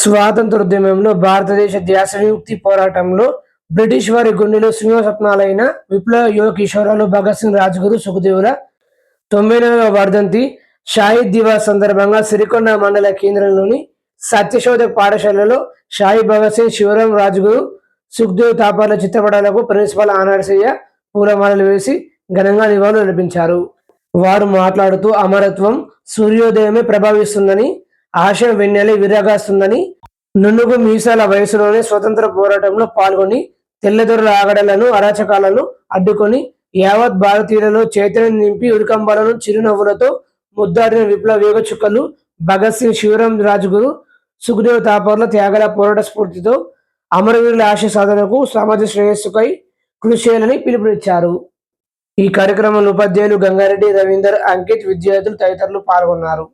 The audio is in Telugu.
స్వాతంత్రోద్యమంలో భారతదేశ ధ్యాస విముక్తి పోరాటంలో బ్రిటిష్ వారి గుండెలో సింహ స్వప్నాలైన విప్లవ యువ కిషోరాలు భగత్ సింగ్ రాజ్గురు సుఖదేవుల తొంభై వర్ధంతి షాయి దివాస్ సందర్భంగా సిరికొండ మండల కేంద్రంలోని సత్యశోధక్ పాఠశాలలో షాయి భగత్ సింగ్ శివరాం రాజ్గురు సుఖదేవ్ తాపాల చిత్రపటాలకు ప్రిన్సిపల్ ఆనర్సయ్య పూలమాలలు వేసి ఘనంగా నివాళులు అర్పించారు. వారు మాట్లాడుతూ అమరత్వం సూర్యోదయమే ప్రభావిస్తుందని ఆశ వెన్నెల విరగాస్తుందని నునుగు మీసాల వయసులోనే స్వతంత్ర పోరాటంలో పాల్గొని తెల్లదొరల ఆగడలను అరాచకాలను అడ్డుకొని యావత్ భారతీయులలో చైతన్యం నింపి ఉరికంబాలను చిరునవ్వులతో ముద్దాడిన విప్లవేగ చుక్కలు భగత్ సింగ్ శివరాం రాజ్గురు సుఖదేవ్ తాపర్ల త్యాగల పోరాట స్ఫూర్తితో అమరవీరుల ఆశ సాధనకు సమాజ శ్రేయస్సుకై కృషి చేయాలని పిలుపునిచ్చారు. ఈ కార్యక్రమంలో ఉపాధ్యాయులు గంగారెడ్డి రవీందర్ అంకిత్ విద్యార్థులు తదితరులు పాల్గొన్నారు.